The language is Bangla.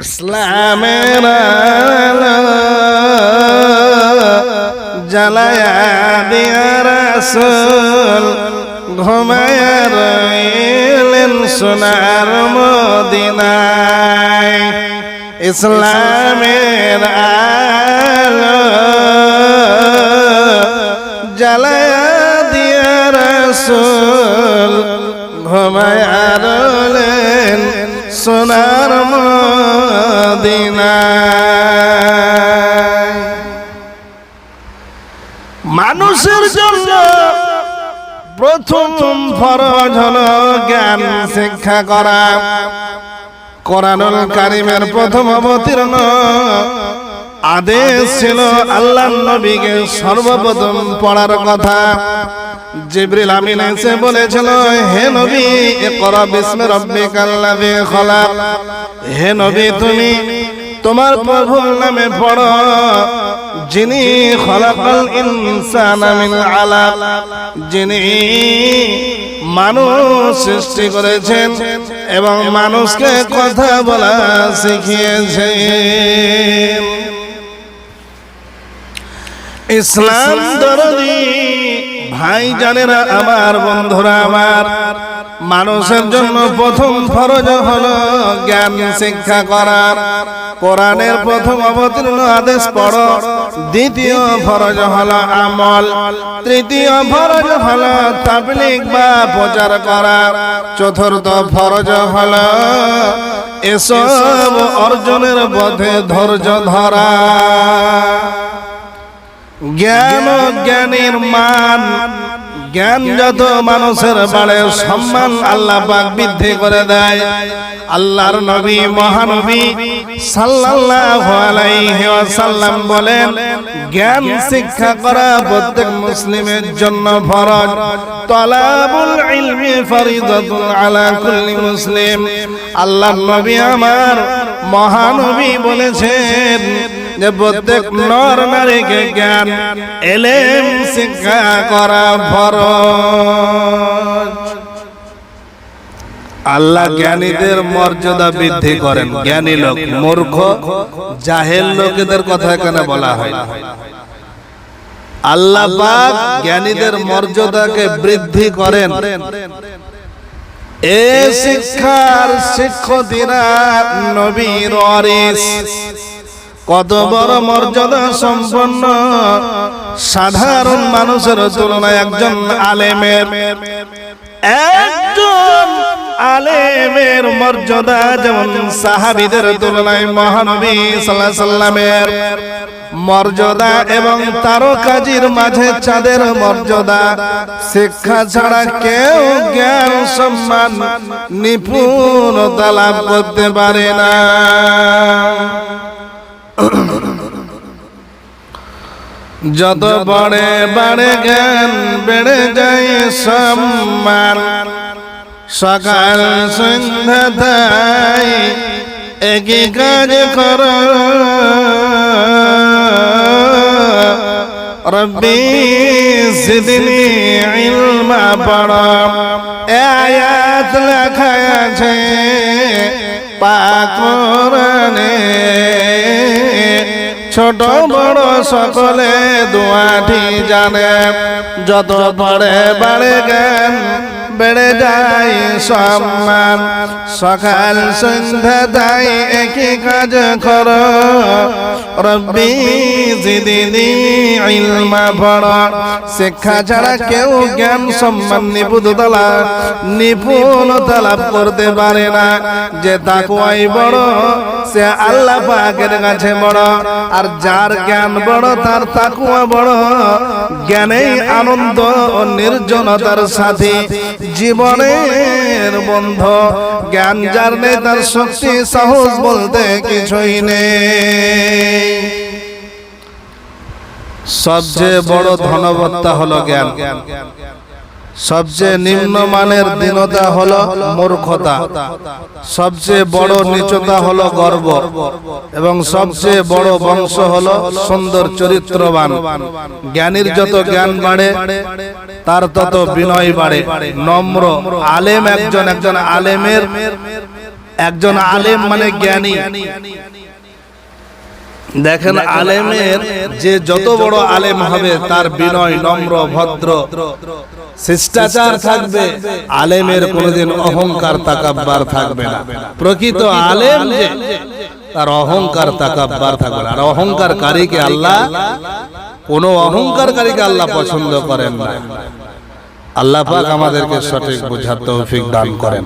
ইসলামের জ্বালায়া দিয়া রাসূল ঘুমায়া রইলেন সোনার মদিনায়। ইসলামের আলো জ্বালায়া দিয়া রাসূল ঘুমায়া রইলেন সোনার মানুষের জন্য প্রথম ফরজ হলো জ্ঞান শিক্ষা করা। কোরআনুল কারিমের প্রথম অবতীর্ণ আদেশ ছিল আল্লাহ নবীকে সর্বপ্রথম পড়ার কথা। জিবরিল আমিন এসে বলেছিল, হে নবী, ইকরা বিসমি রাব্বিকাল্লাযী খলাক। হে নবী, তুমি তোমার প্রভুর নামে পড়ো, যিনি খলাকাল ইনসানা মিন আলাক। যিনি মানুষ সৃষ্টি করেছেন এবং মানুষকে কথা বলা শিখিয়েছেন। ইসলাম দরদি ভাই জানেরা আমার বন্ধুরা আমার। মানুষের জন্য প্রথম ফরজ হলো জ্ঞান শিক্ষা করার। কোরআনের প্রথম অবতীর্ণ আদেশ পড়ো। দ্বিতীয় ফরজ হলো আমল। তৃতীয় ফরজ হলো তাবলিগ বা প্রচার করা। চতুর্থ ফরজ হলো এসব অর্জনের পথে ধৈর্য ধরা। জ্ঞান ও জ্ঞানের মান। জ্ঞান যত মানুষের বাড়ে, সম্মান আল্লাহ পাক বৃদ্ধি করে দেয়। আল্লাহর নবী, মহানবী সাল্লাল্লাহু আলাইহি ওয়াসাল্লাম বলেন, জ্ঞান শিক্ষা করা প্রত্যেক মুসলিমের জন্য ফরজ। ইলমি ফরিদাতুন আলা কুল্লি মুসলিম। আল্লাহর নবী আমার মহানবী বলেছেন আল্লাহ জ্ঞানীদের মর্যাদা বৃদ্ধি করেন। জ্ঞানী লোক, মূর্খ, জাহেল লোকেদের কথা এখানে বলা হয়। আল্লাহ জ্ঞানীদের মর্যাদাকে বৃদ্ধি করেন। এ শিক্ষার শিক্ষকরা নবীর কত বড় মর্যাদা সম্পন্ন সাধারণ মানুষের তুলনায় একজন আলেমের একজন আলেমের মর্যাদা যেমন সাহাবিদের তুলনায় মহানবী সাল্লাহ সাল্লামের মর্যাদা এবং তারকাজির মাঝে চাঁদের মর্যাদা শিক্ষা ছাড়া কেউ জ্ঞান সম্মান নিপুণতা লাভ করতে পারে না। যত বড়ে বাড়ে জ্ঞান বেড়ে যায় সম্মান। সকাল সন্ধ্যা একই কাজ কর। রব্বি সিদিনি ইলমা পড়া। আয়াত লেখা আছে পাকরণে ছোট বড় সকলে দুয়াটি জানে। যত পরে বাড়ে জ্ঞান, বেড়ে যায় সম্মান। সকাল সন্ধ্যা তাই একই কাজ কর রব্বি শিক্ষা ছাড়া কেউ জ্ঞান সম্মান নিপুণতলা নিপুণতা লাভ করতে পারে না। যে তাকুয়াই বড়, সে আল্লাহ পাকের কাছে বড়। আর যার জ্ঞান বড়, তার তাকুয়া বড়। জ্ঞানেই আনন্দ ও নির্জনতার সাথে, জীবনের বন্ধ। জ্ঞান যার নেই তার শক্তি সাহস বলতে কিছুই নেই। সবচেয়ে বড় ধনবত্তা হলো জ্ঞান। সবচেয়ে নিম্নমানের দীনতা হলো মূর্খতা। সবচেয়ে বড় নিচতা হলো গর্ব। এবং সবচেয়ে বড় বংশ হলো সুন্দর চরিত্রবান। জ্ঞানীর যত জ্ঞান বাড়ে তার তত বিনয় বাড়ে। নম্র আলেম একজন একজন আলেমের একজন আলেম মানে জ্ঞানী। দেখেন আলেমের যে যত বড় আলেম হবে তার বিনয় নম্র ভদ্র। শিষ্টাচার থাকবে আলেমের কোনোদিন অহংকার তাকাব্বার থাকবে না। প্রকৃত আলেম যে তার অহংকার তাকাব্বার থাকবে না। আর অহংকারকারীকে আল্লাহ কোন অহংকারকারীকে আল্লাহ পছন্দ করেন না। আল্লাহ পাক আমাদেরকে সঠিক বুঝার তৌফিক দান করেন।